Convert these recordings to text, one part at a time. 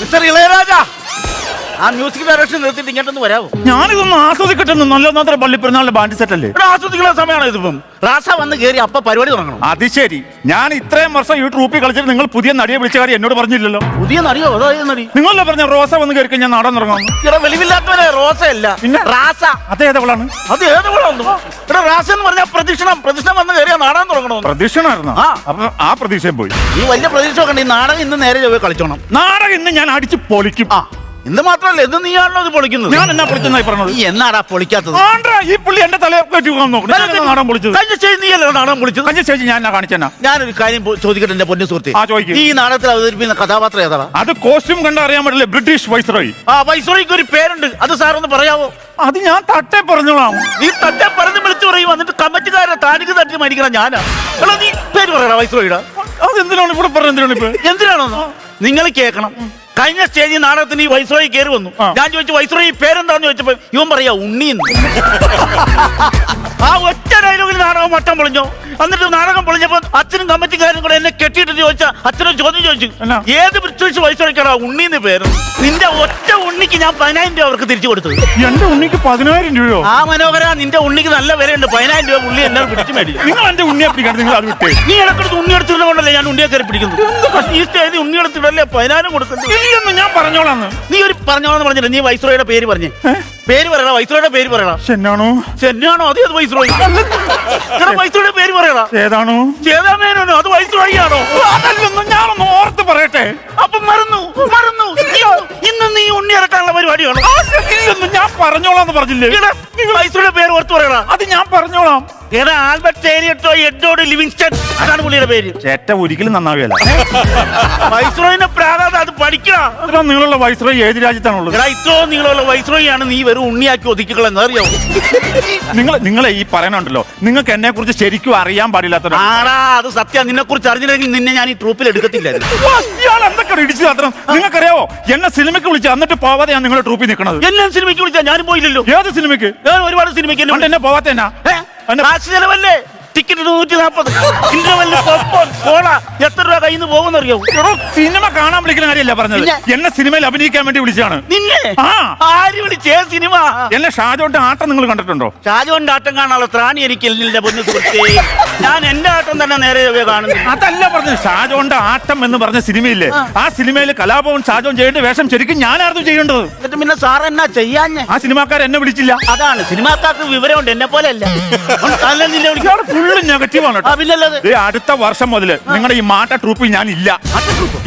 Mister Ilaiyaraaja ആ music direction നിർത്തിയിട്ട് ഇങ്ങോട്ടൊന്ന് വരാമോ ഞാനിതൊന്ന് ആസ്വദിക്കട്ടെ നല്ല നല്ല പള്ളിപ്പെരുന്നാളിന്റെ ബാൻഡ് സെറ്റ് അല്ലേ? ഇവിടെ ആസ്വദിക്കുന്ന സമയമാണ് ഇതിപ്പം. റാസ വന്ന് കയറി അപ്പ പരിപാടി തുടങ്ങണം. അത് ശരി. ഞാൻ ഇത്രയും വർഷം ഈ ട്രൂപ്പിൽ കളിച്ചിട്ട് നിങ്ങൾ പുതിയ നടിയെ വിളിച്ച കാര്യം എന്നോട് പറഞ്ഞില്ലല്ലോ. പുതിയ നടിയോ? അതോ ഏത് നടി? നിങ്ങളല്ലേ പറഞ്ഞ റോസ വന്ന് കയറി ഞാൻ നാടൻ തുടങ്ങാം ഇവിടെ വെളിവില്ലാത്തവരെ റോസ അല്ല പിന്നെ? റാസ. അത് ഏത് കുളമൊന്നും ഇവിടെ റാസ എന്ന് പറഞ്ഞാൽ പ്രദക്ഷിണം. പ്രദക്ഷിണം വന്ന് കയറിയ നാടാൻ തുടങ്ങണോ പ്രതീക്ഷണായിരുന്നു ആ. അപ്പൊ ആ പ്രതീക്ഷയും പോയി. ഈ വലിയ പ്രതീക്ഷ ഒക്കെ ഈ നാടകം ഇന്ന് നേരെ ചൊവ്വേ കളിച്ചോണം. നാടകം ഇന്ന് ഞാൻ അടിച്ച് പൊളിക്കും. ആ. ഇന്ന് മാത്രമല്ല ഇത് നീയാണല്ലോ ഇത് പൊളിക്കുന്നത്? ഞാൻ എന്നാ പൊളിച്ചെന്നായി പറഞ്ഞത്? നീ എന്നാടാ പൊളിക്കാത്തത്? ആണ്ടാ, ഈ പുള്ളി എന്റെ തലയെ കയറ്റി പോകാൻ നോക്കണം ഞാൻ എന്നാ നാടൻ പൊളിച്ചത്? കഴിഞ്ഞ ശേഷം നീയല്ലേ നാടകം പൊളിച്ചത്? കഞ്ഞ സ്റ്റേജ് ഞാൻ എന്നാ കാണിച്ചെന്നാ? ഞാനൊരു കാര്യം പോ- ചോദിക്കട്ടെ എന്റെ പൊന്നു സുഹൃത്തി. ആ, ചോദിക്ക്. ഈ നാടകത്തിൽ അവതരിപ്പിക്കുന്ന കഥാപാത്രം ഏതാ അത് കോസ്റ്റ്യൂം കണ്ട അറിയാൻ പറ്റില്ല ബ്രിട്ടീഷ് വൈസ്രോയി. ആ വൈസോറിക്ക് ഒരു പേരുണ്ട്. അത് സാർ ഒന്ന് പറയാവോ? അത് ഞാൻ തട്ടേ പറഞ്ഞോളാം. നീ തട്ടേ പറഞ്ഞ് വിളിച്ചു പറയും എന്നിട്ട് കമ്മിറ്റിക്കാരെ താനിക്ക് തട്ടി മരിക്കണം ഞാനാ. എടാ നീ പേര് പറയടാ അത് അതെന്തിനാണ് ഇവിടെ പറഞ്ഞ എന്തിനാണ് ഇപ്പൊ എന്തിനാണോ? നിങ്ങൾ കേൾക്കണം. കഴിഞ്ഞ സ്റ്റേജിൽ നാടകത്തിന് ഈ വൈസ്രോയി കയറി വന്നു. ഞാൻ ചോദിച്ചു വൈസ്രോയി പേരെന്താന്ന് ചോദിച്ചപ്പോ ഇവൻ പറയാ ഉണ്ണിന്ന് ആ ഒറ്റ ഡയലോഗിൽ നാടകം വട്ടം പൊളിഞ്ഞോ. എന്നിട്ട് നാടകം പൊളിഞ്ഞപ്പോ അച്ഛനും കമ്മിറ്റിക്കാരും കൂടെ എന്നെ കെട്ടിയിട്ട് ചോദിച്ച അച്ഛനും ചോദ്യം ചോദിച്ചു. ഏത് ബ്രിട്ടീഷ് വൈസ്രോയിക്കാടാ ഉണ്ണിന്ന് പേര്? നിന്റെ ഒറ്റ ഉണ്ണിക്ക് ഞാൻ പതിനായിരം രൂപ അവർക്ക് തിരിച്ചു കൊടുത്തത്. എന്റെ ഉണ്ണിക്ക് പതിനായിരം രൂപയോ? ആ മനോഹര നിന്റെ ഉണ്ണിക്ക് നല്ല വിലയുണ്ട്. പതിനായിരം രൂപ ഉള്ളി എന്നെ പിടിച്ചു മേടിക്കും നിങ്ങൾ എന്റെ ഉണ്ണിയെ പിടിക്കണം നിങ്ങൾ അത് വിട്ടേ. നീ ഇടക്കെടുത്ത് ഉണ്ണി എടുത്തിട്ടുകൊണ്ടല്ലേ ഞാൻ ഉണ്ണിയെ കയറി പിടിക്കുന്നു ഈ സ്റ്റേജിൽ ഉണ്ണി എടുത്തിട്ടല്ലേ പതിനായിരം കൊടുക്കുന്നത് ഇല്ലെന്ന് ഞാൻ പറഞ്ഞോളാന്ന്. നീ ഒരു പറഞ്ഞോളെന്ന് പറഞ്ഞില്ല? നീ വൈസ്രോയുടെ പേര് പറഞ്ഞേ. പേര് പറയണോ വൈസ്രോയുടെ പേര് പറയണോ ചെന്നാണോ? ചെന്നാണോ? അത് വൈസ്രോയി? വൈസ്രോയുടെ പേര് പറയടാ ഏതാണോ? ചേതാമേനോ അത് വയസ്സ് വഴിയാണോ അതല്ലെന്ന് ഞാനൊന്ന് ഓർത്ത് പറയട്ടെ. അപ്പൊ മറന്നു മറന്നു. ഇന്ന് നീ ഉണ്ണി ഇറക്കാനുള്ള പരിപാടിയാണോ? ഇല്ലെന്ന് ഞാൻ പറഞ്ഞോളാന്ന് പറഞ്ഞില്ലേ? നിങ്ങൾ വയസ്സുടെ പേര് ഓർത്ത് പറയണ അത് ഞാൻ പറഞ്ഞോളാം. എടാ ആൽബർട്ട് എഡ്ഡോഡ് ലിവിങ്സ്റ്റൺ? അതാണ് പുള്ളിയുടെ പേര്. ചേറ്റ ഒരിക്കലും നന്നാവുകയല്ല വൈസ്രോയിനെ പ്രാധാന്യം അത് പഠിക്കണം? ഇത്ര നിങ്ങളുള്ള വൈസ്രോയി ഏത് രാജ്യത്താണുള്ളത്? എടാ ഇത്രയും നിങ്ങളുള്ള വൈസ്രോയിയാണ് നീ വെറും ഉണ്ണിയാക്കി ഒതുക്കിക്കളെന്ന് അറിയോ? നിങ്ങൾ നിങ്ങളെ ഈ പറയണുണ്ടല്ലോ. നിങ്ങൾക്ക് എന്നെ കുറിച്ച് ശരിക്കും അറിയാൻ പാടില്ലാത്ത ആടാ അത് സത്യം. നിന്നെ കുറിച്ച് അറിഞ്ഞില്ലെങ്കിൽ നിന്നെ ഞാൻ ഈ ട്രൂപ്പിൽ എടുക്കത്തില്ലായിരുന്നു. ഇയാൾ എന്തൊക്കെ ഇടിച്ചു മാത്രം നിങ്ങൾക്കറിയാവോ എന്നെ സിനിമയ്ക്ക് വിളിച്ചു എന്നിട്ട് പോവാതെ ഞാൻ നിങ്ങളുടെ ട്രൂപ്പിൽ നിൽക്കണത്? എന്നെ സിനിമയ്ക്ക് വിളിച്ചാ? ഞാൻ പോയില്ലല്ലോ. ഏത് സിനിമയ്ക്ക്? ഞാൻ ഒരുപാട് സിനിമയ്ക്ക് എന്നെ പോവാത്ത? കാശ് ചെലവല്ലേ ടിക്കറ്റ് നൂറ്റി നാൽപ്പത് ഇന്റർവെല്ലിൽ പോപ്കോൺ കോള എത്ര രൂപ കയ്യിൽ നിന്ന് പോകുന്നറിയോ സിനിമ കാണാൻ വിളിക്കുന്ന കാര്യമല്ല പറഞ്ഞത്? എന്നെ സിനിമയിൽ അഭിനയിക്കാൻ വേണ്ടി വിളിച്ചാണ് നിന്നെ? ആ. ആര് വിളിച്ചേ? സിനിമ? എന്നെ ഷാജോന്റെ ആട്ടം നിങ്ങൾ കണ്ടിട്ടുണ്ടോ? ഷാജോന്റെ ആട്ടം കാണാനുള്ള ത്രാണി എനിക്ക് എന്റെ പൊന്നു സുഹൃത്തേ. ഞാൻ എന്റെ ആട്ടം തന്നെ നേരെ കാണുന്നു. അതല്ല പറഞ്ഞത് ഷാജോന്റെ ആട്ടം എന്ന് പറഞ്ഞ സിനിമയില്ലേ? ആ. സിനിമയിൽ കലാഭവൻ ഷാജോൻ ചെയ്യേണ്ട വേഷം ശരിക്കും ഞാനായിരുന്നു ചെയ്യേണ്ടത്. എന്നിട്ട് പിന്നെ സാർ എന്നാ ചെയ്യാഞ്ഞേ? ആ സിനിമാക്കാർ എന്നെ വിളിച്ചില്ല. അതാണ് സിനിമാക്കാർക്ക് വിവരമുണ്ട് എന്നെ പോലെ അല്ല ഫുള്ള് നെഗറ്റീവ് ആണ് ആ കേട്ടോ. ദേ, അടുത്ത വർഷം മുതൽ നിങ്ങളുടെ ഈ മാട്ട ട്രൂപ്പിൽ ഞാൻ ഇല്ല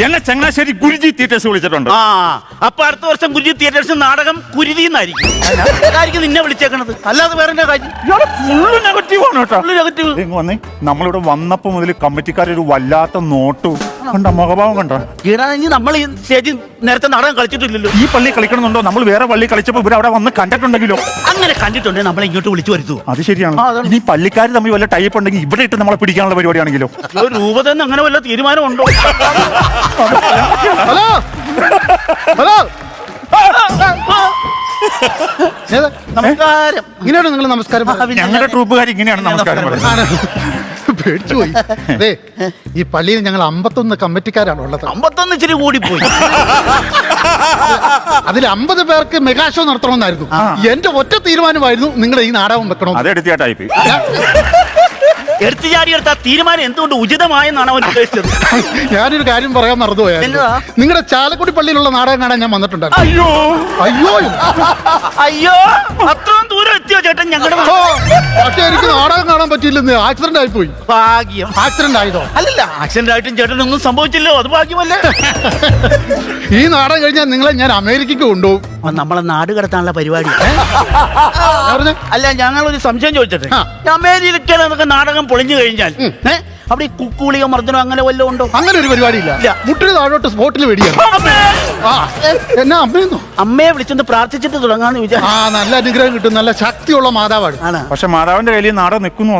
എന്നെ ചങ്ങനാശ്ശേരി ഗുരുജി തിയേറ്റേഴ്സ് വിളിച്ചിട്ടുണ്ട്. ആ അപ്പൊ അടുത്ത വർഷം ഗുരുജി തിയേറ്റേഴ്സ് നാടകം കുരുതി എന്നായിരിക്കും. അതായിരിക്കും നിന്നെ വിളിച്ചേക്കണത്. അല്ലാതെ വേറെ എന്നാ കാര്യം? ഇയാൾ ഫുള്ള് നെഗറ്റീവ് ആണ് കേട്ടോ. ഫുള്ള് നെഗറ്റീവ് ഇങ്ങ് വന്നേ. നമ്മളിവിടെ വന്നപ്പോ മുതൽ കമ്മിറ്റിക്കാരൊരു വല്ലാത്ത നോട്ടു. കണ്ട മുഖഭാവം കണ്ട? ഈടാ ഇനി നമ്മൾ ഈ സ്റ്റേജിൽ നേരത്തെ നാടകം കളിച്ചിട്ടില്ലല്ലോ. ഈ പള്ളി കളിക്കണമെന്നുണ്ടോ? നമ്മൾ വേറെ പള്ളി കളിച്ചപ്പോ ഇവർ അവിടെ വന്ന് കണ്ടിട്ടുണ്ടെങ്കിലോ? അങ്ങനെ കണ്ടിട്ടുണ്ടെങ്കിൽ നമ്മളെ ഇങ്ങോട്ട് വിളിച്ചു വരുത്തു. അത് ശരിയാണ്. ഈ പള്ളിക്കാർ തമ്മിൽ വല്ല ടൈപ്പ് ഉണ്ടെങ്കിൽ ഇവിടെ ഇട്ട് നമ്മളെ പിടിക്കാനുള്ള പരിപാടിയാണെങ്കിലോ? രൂപതന്ന് അങ്ങനെ വല്ല തീരുമാനമുണ്ടോ? ഹലോ? ഹലോ? നമസ്കാരം. ഇങ്ങനെയാണ് നിങ്ങൾ നമസ്കാരം? ഞങ്ങളുടെ ട്രൂപ്പുകാർ ഇങ്ങനെയാണ് നമസ്കാരം. പേടിച്ചു പോയി. അതെ ഈ പള്ളിയിൽ ഞങ്ങൾ അമ്പത്തൊന്ന് കമ്മിറ്റിക്കാരാണ് ഉള്ളത്. അമ്പത്തൊന്ന് ഇച്ചിരി കൂടിപ്പോയി. അതിൽ അമ്പത് പേർക്ക് മെഗാഷോ നടത്തണമെന്നായിരുന്നു. എന്റെ ഒറ്റ തീരുമാനമായിരുന്നു നിങ്ങൾ ഈ നാടകം വെക്കണം അത് എടുത്തിയ ടൈപ്പ് എടുത്തു ചാടി എടുത്ത ആ തീരുമാനം എന്തുകൊണ്ട് ഉചിതമായെന്നാണ് അവൻ ഉദ്ദേശിച്ചത്? ഞാനൊരു കാര്യം പറയാൻ മറന്നുപോയാ? നിങ്ങളുടെ ചാലക്കുടി പള്ളിയിലുള്ള നാടകം കാണാൻ ഞാൻ വന്നിട്ടുണ്ടായിരുന്നു. അയ്യോ. അയ്യോ. അയ്യോ അത്രയും ദൂരം എത്തിയോ ചേട്ടൻ ഞങ്ങളുടെ ഓ, പക്ഷേ എനിക്ക് നാടകം കാണാൻ പറ്റിയില്ലെന്ന് ആക്സിഡന്റ് ആയിപ്പോയി. ഭാഗ്യം. ആക്സിഡന്റ് ആയതോ? അല്ലല്ല ആക്സിഡന്റ് ആയിട്ടും ചേട്ടനൊന്നും സംഭവിച്ചില്ലോ അത് ഭാഗ്യമല്ലേ? ഈ നാടകം കഴിഞ്ഞാൽ നിങ്ങളെ ഞാൻ അമേരിക്കക്ക് കൊണ്ടുപോകും. ആ, നമ്മളെ നാട് കടത്താനുള്ള പരിപാടി. ഞാൻ പറഞ്ഞേ, അല്ല ഞങ്ങൾ ഒരു സംശയം ചോദിച്ചിട്ട്? ആ. അമേരിക്കയിലൊക്കെ എന്നൊക്കെ നാടകം പൊളിഞ്ഞു കഴിഞ്ഞാൽ അവിടെ ഈ കുക്കുളിയോ മർദ്ദനോ അങ്ങനെ വല്ലതും ഉണ്ടോ? അങ്ങനെ ഒരു പരിപാടി ഇല്ല. മുട്ടിന് താഴോട്ട് സ്പോട്ടിൽ വെടിയാണ്. ആ എന്നാ അമ്മയെന്നോ അമ്മയെ വിളിച്ചൊന്ന് പ്രാർത്ഥിച്ചിട്ട് തുടങ്ങാന്ന് ആ വിചാരിച്ചു നല്ല അനുഗ്രഹം കിട്ടും. നല്ല ശക്തിയുള്ള മാതാവാണ്. പക്ഷെ മാതാവിന്റെ കയ്യിൽ നാടൻ നിൽക്കുന്നു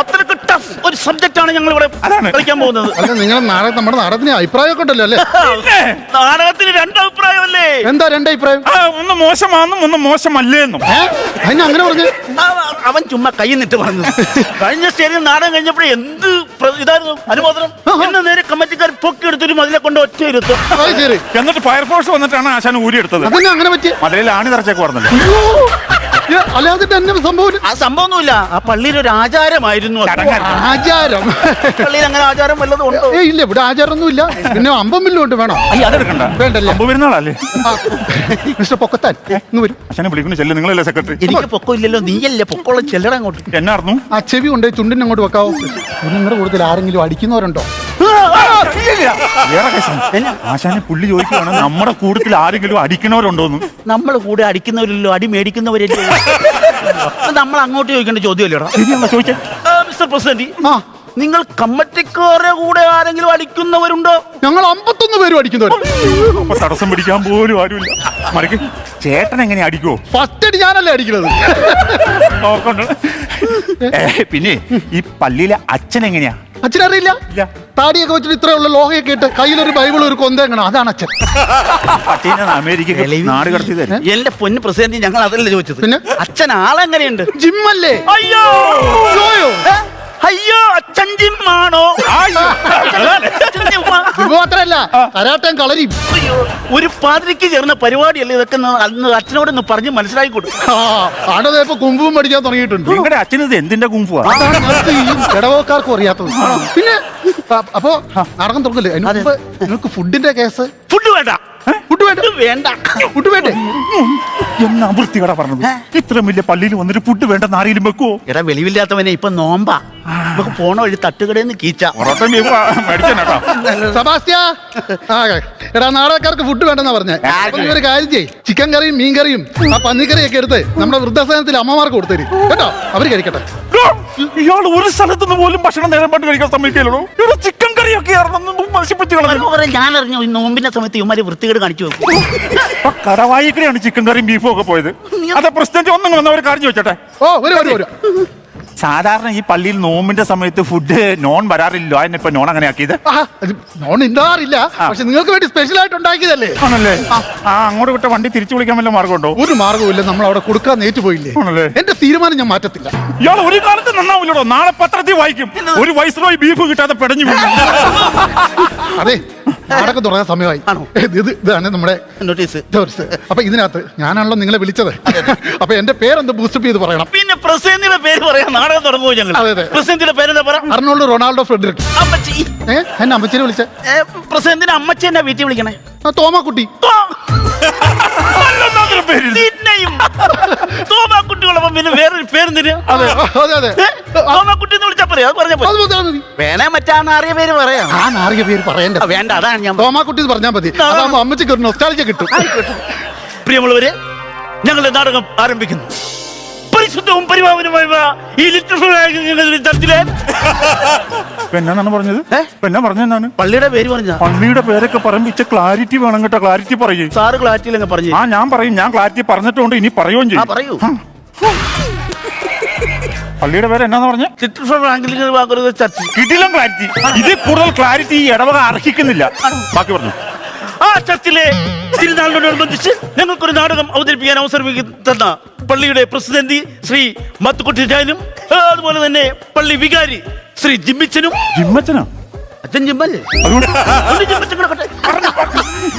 അത്രയ്ക്ക് ടഫ് ഒരു സബ്ജക്റ്റ് ആണ് ഞങ്ങൾ ഇവിടെ അതാണ്. കളിക്കാൻ പോകുന്നത്. നിങ്ങൾ നാടകം നമ്മുടെ നാടകത്തിന് അഭിപ്രായമൊക്കെ ഉണ്ടല്ലോ അല്ലേ? നാടകത്തിന് രണ്ടഭിപ്രായമല്ലേ? എന്താ രണ്ട് അഭിപ്രായം ഒന്ന് മോശമാണെന്നും ഒന്ന് മോശമല്ലേന്നും. എന്നും അതിന് അങ്ങനെ പറഞ്ഞു? അവൻ ചുമ്മാ കൈ നിട്ട് പറഞ്ഞു. കഴിഞ്ഞ സ്റ്റേജിൽ നാടകം കഴിഞ്ഞപ്പോഴേ എന്ത് ഇതായിരുന്നു? അനുമോദനം എന്നെ നേരെ കമ്മിറ്റിക്കാർ പൊക്കി എടുത്തൊരു മതിലെ കൊണ്ട് ഒറ്റ ഇരുത്തും. എന്നിട്ട് ഫയർഫോഴ്സ് വന്നിട്ടാണ് ആശാൻ ഊരിയെടുത്തത് അതന്നെ അങ്ങനെ പറ്റി മലയിൽ ആണി തറച്ചേക്ക് പറഞ്ഞല്ലോ അല്ലാതെ തന്നെ സംഭവം ആ സംഭവമൊന്നുമില്ല. ആ പള്ളിയിൽ ഒരു ആചാരമായിരുന്നു അത്. ആചാരം. പള്ളിയിൽ അങ്ങനെ ആചാരം വല്ലതും ഉണ്ടോ? ഏ ഇല്ല ഇവിടെ ആചാരമൊന്നും ഇല്ല പിന്നെ അമ്പം ഉണ്ട് വേണോ? അയ്യ അതെടുക്കണ്ട. വേണ്ടല്ലേ? അമ്പ് വരുന്നാളല്ലേ ആ, മിസ്റ്റർ പൊക്കത്താൻ ഇന്ന് വരും. അച്ഛനെ വിളിക്കുന്നു ചെല്ലു. നിങ്ങളല്ലേ സെക്രട്ടറി? എനിക്ക് പൊക്കമില്ലല്ലോ നീയല്ലേ പൊക്കമുള്ള ചെല്ലട അങ്ങോട്ട്. എന്നായിരുന്നു ആ ചെവി കൊണ്ട് ചുണ്ടിന് അങ്ങോട്ട് വെക്കാവോ? നിങ്ങളുടെ കൂടുതൽ ആരെങ്കിലും അടിക്കുന്നവരുണ്ടോ വേറെ കേസാണ് ആശാനെ പുള്ളി ചോദിക്കുകയാണ് നമ്മുടെ കൂട്ടത്തിൽ ആരെങ്കിലും അടിക്കണവരുണ്ടോന്ന്. നമ്മൾ കൂടെ അടിക്കുന്നവരില്ലോ അടി മേടിക്കുന്നവരല്ലോ നമ്മൾ അങ്ങോട്ട് ചോദിക്കേണ്ട ചോദ്യമല്ലേടാ. ശരിയാണോ ചോദിച്ചേ? Mister president. ആ. നിങ്ങൾ കമ്മറ്റിക്കാരുടെ കൂടെ ആരെങ്കിലും അടിക്കുന്നവരുണ്ടോ? ഞങ്ങൾ അമ്പത്തൊന്ന് പേരും അടിക്കുന്നവർ അപ്പൊ തടസ്സം പിടിക്കാൻ പോലും ആരുമില്ല. മറിക്ക് ചേട്ടൻ എങ്ങനെ അടിക്കോ ഫസ്റ്റ് അടി ഞാനല്ലേ അടിക്കുന്നത് നോക്കണ്ട. ഏ, പിന്നെ ഈ പള്ളിയിലെ അച്ഛൻ എങ്ങനെയാ? അച്ഛനറിയില്ല? ഇല്ല. താടിയൊക്കെ വെച്ചിട്ട് ഇത്രയുള്ള ലോഹയൊക്കെ ഇട്ട് കയ്യിലൊരു ബൈബിൾ ഒരു കൊന്തേങ്ങണം അതാണ് അച്ഛൻ. പട്ടീനെ അമേരിക്ക നാട് തരും. എന്റെ പൊന്ന് പ്രസിഡന്റ് ഞങ്ങൾ അതല്ലേ ചോദിച്ചത്. പിന്നെ? അച്ഛൻ ആളെങ്ങനെയുണ്ട്? ജിമ്മല്ലേ? അയ്യോ? അയ്യോ അച്ഛൻ ജിമ്മാണോ അച്ഛൻ ജിമ്മാ? ജിമ്മ് മാത്രല്ല കരാട്ടം കളരിയും. അയ്യോ, ഒരു പാതിരിക്ക് ചേർന്ന പരിപാടിയല്ലേ ഇതൊക്കെ ഒന്ന് അന്ന് അച്ഛനോടൊന്ന് പറഞ്ഞ് മനസ്സിലാക്കി കൊടുക്കും. ആ ആടതെ ഇപ്പൊ കുമ്പും പഠിക്കാൻ തുടങ്ങിയിട്ടുണ്ട്. നിങ്ങളുടെ അച്ഛന് ഇത് എന്തിന്റെ കുംഫുവാ അതാണ് ഞങ്ങൾക്ക് ഈ ഇടവക്കാർക്കും അറിയാത്തത്. പിന്നെ അ- അപ്പോ നാടകം തുറക്കില്ലേ അതിന് മുമ്പ് നിങ്ങൾക്ക് ഫുഡിന്റെ കേസ് ഫുഡ് വേണ്ട. വേണ്ട. ഫുഡ് വേണ്ട എന്നാ വൃത്തികട പറഞ്ഞത്. ഇത്ര വലിയ പള്ളിയിൽ വന്നിട്ട് ഫുഡ് വേണ്ടെന്ന് ആരെങ്കിലും വെക്കുവോ? എടാ വെളിവില്ലാത്തവനെ ഇപ്പൊ നോമ്പാ. നമുക്ക് പോണ വഴി തട്ടുകടയിൽ നിന്ന് കീച്ച. സെബാസ്റ്റ്യ എടാ നാടകക്കാർക്ക് ഫുഡ് വേണ്ടെന്നാ പറഞ്ഞേ. ഒരു കാര്യം ചെയ്യ്. ചിക്കൻ കറിയും മീൻ കറിയും ആ പന്നിക്കറിയൊക്കെ എടുത്ത് നമ്മുടെ വൃദ്ധസദനത്തിൽ അമ്മമാർക്ക് കൊടുത്തരും. കേട്ടോ? അവർ കഴിക്കട്ടെ. ഇയാൾ ഒരു സ്ഥലത്തുനിന്ന് പോലും ഭക്ഷണം നേരം പാട്ട് കഴിക്കാൻ സമ്മതിക്കില്ലല്ലോ. ഇവിടെ ചിക്കൻ കറിയൊക്കെ ആയിരുന്നു നശിപ്പിച്ചു കളഞ്ഞു. അവരെ ഞാൻ അറിഞ്ഞു ഈ നോമ്പിന്റെ സമയത്ത് ഇവന്മാര് വൃത്തികേട് കാണിച്ചു വെക്കും. കടവായിക്കടെയാണ് ചിക്കൻ കറിയും ബീഫും ഒക്കെ പോയത്. അതെ പ്രസിഡന്റ് ഒന്നും വന്ന ഒരു കാര്യം ചോദിച്ചോട്ടെ. ഓ ഒരു സാധാരണ ഈ പള്ളിയിൽ നോമ്പിന്റെ സമയത്ത് ഫുഡ് നോൺ വരാറില്ലോ അതിനിപ്പോ നോൺ അങ്ങനെ ആക്കിയത്? നോൺ ഉണ്ടാറില്ല പക്ഷെ നിങ്ങൾക്ക് വേണ്ടി സ്പെഷ്യൽ ആയിട്ട് ഉണ്ടാക്കിയതല്ലേ? ആണല്ലേ? ആ. അങ്ങോട്ട് വിട്ട വണ്ടി തിരിച്ചു വിളിക്കാൻ വല്ല മാർഗമുണ്ടോ? ഒരു മാർഗവുമില്ല. നമ്മൾ അവിടെ കൊടുക്കാൻ നേറ്റു പോയില്ലേ? ആണല്ലേ? എന്റെ തീരുമാനം ഞാൻ മാറ്റത്തില്ല. ഇയാൾ ഒരു കാലത്ത് നന്നാവില്ലടോ നാളെ പത്രത്തിൽ വായിക്കും. ഒരു വയസ്സിലോയി ബീഫ് കിട്ടാതെ പെടഞ്ഞു. അതെ. നാടകം തുടങ്ങാൻ സമയമായി? ഇത് ഇത് ഇതാണ് നമ്മുടെ നോട്ടീസ്. അപ്പൊ ഇതിനകത്ത് ഞാനാണല്ലോ നിങ്ങളെ വിളിച്ചത്. അപ്പൊ എന്റെ പേരെന്ത് ബൂസ്റ്റപ്പ് ചെയ്ത് പറയണം. പിന്നെ പ്രസിഡന്റിന്റെ പേര് പറയാം നാടകം തുടങ്ങുമോ ഞങ്ങൾ? അതെ, അതെ. പ്രസിഡന്റിന്റെ പേരെന്താ പറ? Arnold Ronaldo Frederick. അമ്മച്ചി. ഏ? എന്നെ അമ്മച്ചിനെ വിളിച്ചേ? ഏ, പ്രസിഡന്റിന്റെ അമ്മച്ചി എന്നെ വീട്ടിൽ വിളിക്കണേ? തോമാക്കുട്ടി. നല്ലൊന്നാമതൊരു പേര് ഇത്. പിന്നെയും തോമാക്കുട്ടികളൊപ്പം പിന്നെ വേറൊരു പേരെന്തിന്? അതെ അതെ അതെ. തോമാക്കുട്ടി എന്ന് വിളിച്ചാ പറയാ അത് പറഞ്ഞ അത് മതി, അത് മതി. വേണേ മറ്റാറിയ പേര് പറയാം. ആ നാറിയ പേര് പറയണ്ട. ആ, വേണ്ട അതാണ് ഞാൻ തോമാക്കുട്ടി എന്ന് പറഞ്ഞാൽ മതി. അതാകുമ്പോ അമ്മച്ചിക്ക് ഒരു നൊസ്റ്റാളിച്ച കിട്ടും. പ്രിയമുള്ളവരെ ഞങ്ങളുടെ നാടകം ആരംഭിക്കുന്നു. പരിശുദ്ധവും പരിപാവനമായ ഈ ഇപ്പൊ എന്നാണ് പറഞ്ഞത്? ഏ? പറഞ്ഞു എന്നാ പറഞ്ഞെന്നാണ് പള്ളിയുടെ പേര് പറഞ്ഞ? പള്ളിയുടെ പേരൊക്കെ പറയുമ്പോൾ ക്ലാരിറ്റി വേണം കേട്ടോ ക്ലാരിറ്റി പറയും. സാറ് ക്ലാറ്റിലങ്ങ് പറഞ്ഞു. ആ ഞാൻ പറയും ഞാൻ ക്ലാരിറ്റി പറഞ്ഞിട്ടുണ്ട് ഇനി പറയുകയും ചെയ്യും. പറയൂ. പള്ളിയുടെ പേര് എന്നാന്ന് പറഞ്ഞ? കിടിലം ക്ലാരിറ്റി ഇതിൽ കൂടുതൽ ക്ലാരിറ്റി ഈ ഇടവക അർഹിക്കുന്നില്ല. ബാക്കി പറഞ്ഞു. ആ ചർച്ചിലെ തിരുനാളിനോടനുബന്ധിച്ച് ഞങ്ങൾക്കൊരു നാടകം അവതരിപ്പിക്കാൻ അവസരം തന്ന പള്ളിയുടെ പ്രസിഡന്റ് ശ്രീ മത്തുക്കുട്ടി ജാനും അതുപോലെ തന്നെ പള്ളി വികാരി ശ്രീ ജിമ്മിച്ചനും. ജിമ്മച്ചനാ? അച്ഛൻ ജിമ്മല്ലേ? അതുകൊണ്ട്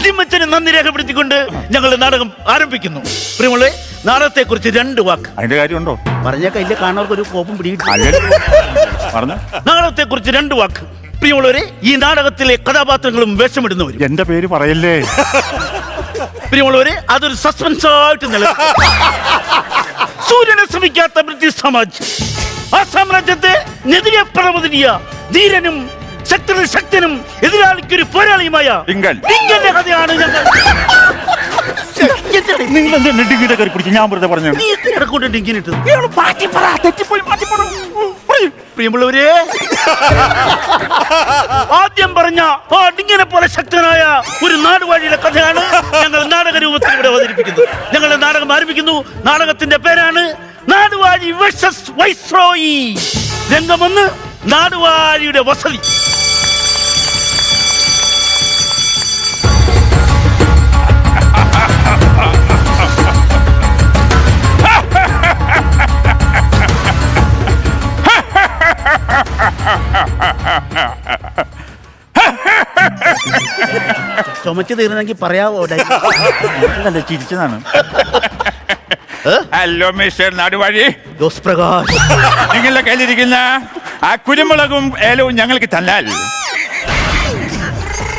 ജിമ്മച്ചൻ നന്ദി രേഖപ്പെടുത്തിക്കൊണ്ട് ഞങ്ങളുടെ നാടകം ആരംഭിക്കുന്നു. പ്രിയമുള്ള നാടകത്തെ കുറിച്ച് രണ്ട് വാക്ക്. അതിന്റെ കാര്യമുണ്ടോ? പറഞ്ഞ കയ്യിൽ കാണുന്നവർക്ക് ഒരു കോപം പിടിക്കും നാടകത്തെ കുറിച്ച് രണ്ട് വാക്ക്. പ്രിയമുള്ളവരെ ഈ നാടകത്തിലെ കഥാപാത്രങ്ങളും വേഷമിടുന്നവരും. എന്റെ പേര് പറയല്ലേ? പ്രിയമുള്ളവരെ അതൊരു സസ്പെൻസ് ആയിട്ട് നിലനിൽക്കും സൂര്യനെ ശ്രമിക്കാത്ത ബ്രിട്ടീഷ് സാമ്രാജ്യം ആ സാമ്രാജ്യത്തെ നെതിരെ പ്രബോധനീയ ധീരനും ശക്തനും ശക്തനും എതിരാളിക്ക് ഒരു പോരാളിയുമായ കഥയാണ് ഞങ്ങൾ. നിങ്ങൾ എന്താ ഡിഗ്രിയുടെ കയറി പിടിച്ചു ഞാൻ വെറുതെ പറഞ്ഞു നീ ഇടക്കൊണ്ട് ഡിങ്കിനിട്ട് തെറ്റിപ്പോയി മാറ്റി പറ. പറയ്. പ്രിയമുള്ളവരെ. ആദ്യം പറഞ്ഞ പാട്ടിങ്ങനെ പോലെ ശക്തനായ ഒരു നാടുവാഴിയുടെ കഥയാണ് ഞങ്ങൾ നാടക രൂപത്തിൽ ഇവിടെ അവതരിപ്പിക്കുന്നത്. ഞങ്ങളുടെ നാടകം ആരംഭിക്കുന്നു. നാടകത്തിന്റെ പേരാണ് നാടുവാഴി വേഴ്സസ് വൈസ്രോയി രംഗമൊന്ന് നാടുവാഴിയുടെ വസതി. ചുമച്ചു തീർന്നെങ്കിൽ പറയാവോ? അല്ല ചിരിച്ചതാണ്? Hello mister Naduvazhi. Jose Prakash. നിങ്ങളുടെ കയ്യിലിരിക്കുന്ന ആ കുരുമുളകും ഏലവും ഞങ്ങൾക്ക് തന്നാൽ.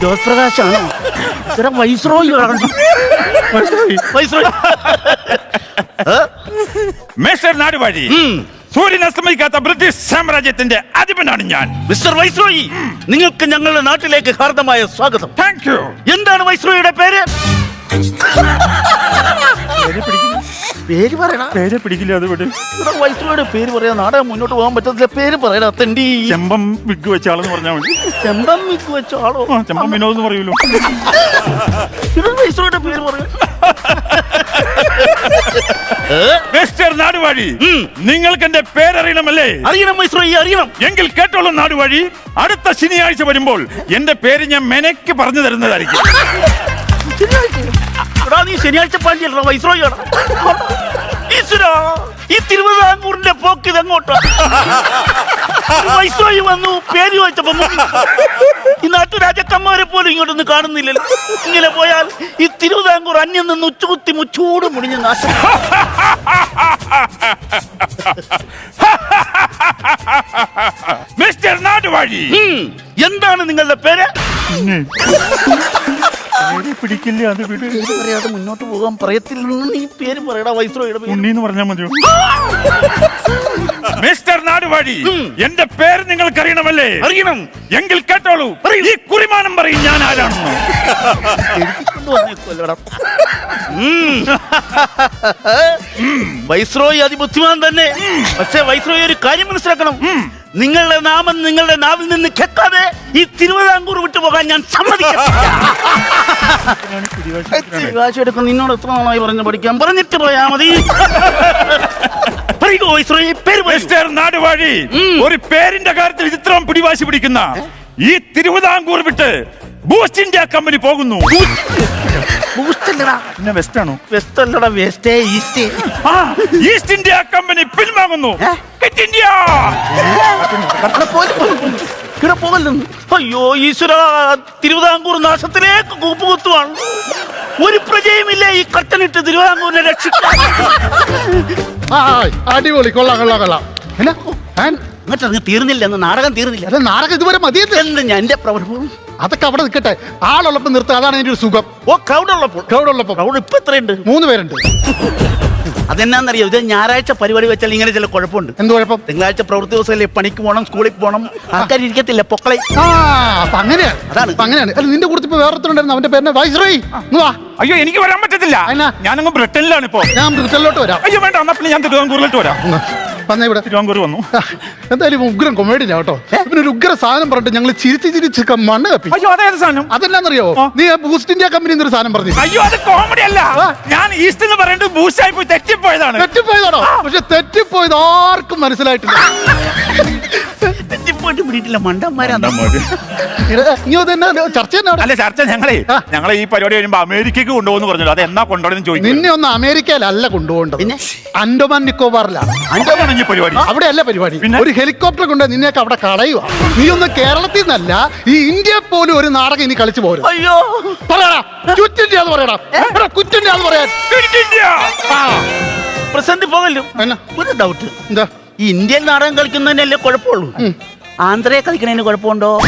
ജോസ് പ്രകാശാണോ? Viceroy viceroy mister നാടുവാഴി. സൂര്യൻ അസ്തമിക്കാത്ത ബ്രിട്ടീഷ് സാമ്രാജ്യത്തിന്റെ അധിപനാണ് ഞാൻ. മിസ്റ്റർ വൈസ്രോയി നിങ്ങൾക്ക് ഞങ്ങളുടെ നാട്ടിലേക്ക് ഹാർദമായ സ്വാഗതം. താങ്ക് യു എന്താണ് വൈസ്രോയിയുടെ പേര്? പേര് പറയണ? പേര് പിടിക്കില്ല അത് വിട് ഇവിടെ വൈസ്രോയിയുടെ പേര് പറയാ നാടകം മുന്നോട്ട് പോകാൻ പറ്റത്തില്ല. പേര് പറയണ തെണ്ടി. ചെമ്പം വിഗ് വെച്ച ആളെന്ന് പറഞ്ഞാൽ മതി. ചെമ്പം മിക്ക് വെച്ച ആളോ? ചെമ്പം വിനോദ് എന്ന് പറയൂലോ ഇവിടെ വൈസ്രോയിയുടെ പേര് പറയാ. മിസ്റ്റർ നാടുവാഴി നിങ്ങൾക്ക് എന്റെ പേരറിയണമല്ലേ? അറിയണം വൈസ്രോയി അറിയണം. എങ്കിൽ കേട്ടോളൂ നാടുവാഴി അടുത്ത ശനിയാഴ്ച വരുമ്പോൾ എന്റെ പേര് ഞാൻ മെനക്ക് പറഞ്ഞു തരുന്നതായിരിക്കും. എടാ നീ ശനിയാഴ്ച പാണ്ടിയല്ല വൈസ്രോയിയാണ് ഈശ്വരാ ഈ തിരുവിതാംകൂറിന്റെ പോക്ക് ഇതെങ്ങോട്ടാ? വൈസ്രോയി വന്നു പേര് ചോദിച്ചപ്പോ മുങ്ങി. ഈ നാട്ടു രാജക്കന്മാരെ പോലും ഇങ്ങോട്ടൊന്നും കാണുന്നില്ലല്ലോ. ഇങ്ങനെ പോയാൽ ഈ തിരുവിതാംകൂർ അന്യം നിന്ന് ഉച്ചുകുത്തി മുച്ചൂട് മുടിഞ്ഞ് നാശം. മിസ്റ്റർ നാടുവാഴി. എന്താണ് നിങ്ങളുടെ പേര്? പിടിക്കില്ല അത് പറയാതെ മുന്നോട്ട് പോകാൻ പറയത്തില്ലെന്ന് നീ പേര് പറയടാ വൈസ്രോ ഉണ്ണി എന്ന് പറഞ്ഞാൽ മതിയോ? മിസ്റ്റർ നാടുവാഴി എന്റെ പേര് നിങ്ങൾക്ക് അറിയണമല്ലേ അറിയണം. എങ്കിൽ കേട്ടോളൂ. ഈ കുറിമാനം പറയും ഞാൻ ആരാണെന്ന്. വൈസ്രോയി അതിബുദ്ധിമാൻ തന്നെ. പക്ഷേ വൈസ്രോയി ഒരു കാര്യം മനസ്സിലാക്കണം. നിങ്ങളുടെ നാമം നിങ്ങളുടെ നാവിൽ നിന്ന് കേൾക്കാതെ ഈ തിരുവിതാംകൂർ വിട്ടു പോകാൻ ഞാൻ സമ്മതിക്കാം. നിന്നോട് എത്ര നാളായി പറഞ്ഞു പഠിക്കാൻ? പറഞ്ഞിട്ട് പോയാ മതി. മിസ്റ്റർ നാടുവാഴി ഒരു പേരിന്റെ കാര്യത്തിൽ ഇത്രയും പിടിവാശി പിടിക്കുന്ന ഈ തിരുവിതാംകൂർ വിട്ട് ബൂസ്റ്റ് ഇന്ത്യ കമ്പനി പോകുന്നു. പിന്നെ വെസ്റ്റ് ആണോ? വെസ്റ്റ് അല്ലടാ വെസ്റ്റേ ഈസ്റ്റേ. ആ, ഈസ്റ്റ് ഇന്ത്യ കമ്പനി പിൻവാങ്ങുന്നു. Quit ഇന്ത്യ ഇവിടെ പോകല്ലെന്ന് അയ്യോ ഈശ്വര തിരുവിതാംകൂർ നാശത്തിലേക്ക് കൂപ്പുകുത്തുവാണ് ഒരു പ്രജയുമില്ല ഈ കട്ടനിട്ട് തിരുവിതാംകൂറിനെ രക്ഷിക്കാൻ. അടിപൊളി. കൊള്ളാം കൊള്ളാം കൊള്ളാം. എന്നാ എന്നിട്ട് അങ്ങ് തീർന്നില്ല എന്ന് നാടകം തീർന്നില്ല. അല്ല നാടകം ഇതുവരെ മതിയല്ലേ? എന്ത് ഞാൻ എന്റെ പ്രവർത്തനം? അതൊക്കെ അവിടെ നിൽക്കട്ടെ. ആളുള്ളപ്പോൾ നിർത്തുക അതാണ് എന്റെ ഒരു സുഖം. ഓ ക്രൗഡ് ഉള്ളപ്പോൾ. ക്രൗഡ് ഉള്ളപ്പോൾ. ക്രൗഡ് ഇപ്പൊ എത്രയുണ്ട്? മൂന്ന് പേരുണ്ട്. അതെന്നാന്നറിയോ? ഇത് ഞായറാഴ്ച പരിപാടി വെച്ചാൽ ഇങ്ങനെ ചില കുഴപ്പമുണ്ട്. എന്ത് കുഴപ്പം? തിങ്കളാഴ്ച പ്രവൃത്തി ദിവസമല്ലേ പണിക്ക് പോകണം സ്കൂളിൽ പോകണം ആൾക്കാർ ഇരിക്കത്തില്ല പൊക്കളെ. ആ അപ്പൊ അങ്ങനെയാണ് അതാണ്. അപ്പൊ അങ്ങനെയാണ്. അല്ല നിന്റെ കൂടെ ഇപ്പൊ വേറെ അവന്റെ പേരിനെ വൈസ്രോയി ഇങ്ങ് വാ. അയ്യോ എനിക്ക് വരാൻ പറ്റത്തില്ല. ഞാൻ ഞാനങ്ങ് ബ്രിട്ടനിലാണ് ഇപ്പോ. ഞാൻ ബ്രിട്ടനിലോട്ട് വരാം. അയ്യോ വേണ്ട. എന്നാ പിന്നെ ഞാൻ തിരുവിതാംകൂറിലോട്ട് വരാം. വന്നേ ഇവിടെ. തിരുവാങ്കൂർ വന്നു. എന്തായാലും ഉഗ്രൻ ഉഗ്രം കൊമേഡിയില്ല കേട്ടോ. ഇവനൊരു ഉഗ്ര സാധനം പറഞ്ഞിട്ട് ഞങ്ങൾ ചിരിച്ച് ചിരിച്ച് മണ്ണ് കപ്പി അയ്യോ അതേത് സാധനം? അതെന്നാന്നറിയോ? നീ ബൂസ്റ്റ് ഇന്ത്യ കമ്പനി എന്നൊരു സാധനം പറഞ്ഞു. അയ്യോ അത് കോമഡി അല്ല. ഞാൻ ഈസ്റ്റ് എന്ന് പറയുന്നത് ബൂസ്റ്റ് ആയി പോയി തെറ്റിപ്പോയതാണ്. തെറ്റിപ്പോയതാണോ? പക്ഷെ തെറ്റിപ്പോയത് ആർക്കും മനസ്സിലായിട്ടില്ല. തെറ്റിപ്പോയിട്ട് പിടിയിട്ടില്ല മണ്ടന്മാരാ. ഇത് ഇനി തന്നെ ചർച്ച തന്നെ അവിടെ. അല്ല ചർച്ച ഞങ്ങളെ ഞങ്ങളെ ഈ പരിപാടി കഴിയുമ്പോ അമേരിക്കക്ക് കൊണ്ടുപോകുന്നു പറഞ്ഞു അത് എന്നാ കൊണ്ടുപോകണമെന്ന് ചോദിക്കും നിന്നെ ഒന്ന് അമേരിക്കയിലല്ല കൊണ്ടുപോകേണ്ടത്. പിന്നെ? അൻഡോമാൻ നിക്കോബാറിലാണ് അഞ്ചാണ് ഈ പരിപാടി? അവിടെ അല്ല പരിപാടി. പിന്നെ? ഒരു ഹെലികോപ്റ്റർ കൊണ്ട് നിന്നെയൊക്കെ അവിടെ കളയുക നീ ഒന്ന് കേരളത്തിൽ നിന്നല്ല ഈ ഇന്ത്യ പോലും ഒരു നാടകം ഇനി കളിച്ചു പോരും അയ്യോ. പറയടാ കുറ്റിന്റെ അത് പറയടാ. എടാ, കുറ്റിന്റെ അത് പറയാൻ! ആ, പ്രസന്റ് പോകല്ലോ. എന്നാ? ഒരു ഡൗട്ട് എന്താ? ഈ ഇന്ത്യൻ നാടകം കളിക്കുന്നതിനല്ലേ കുഴപ്പമുള്ളൂ? ആന്ധ്രയെ കളിക്കണതിന് കുഴപ്പമുണ്ടോ.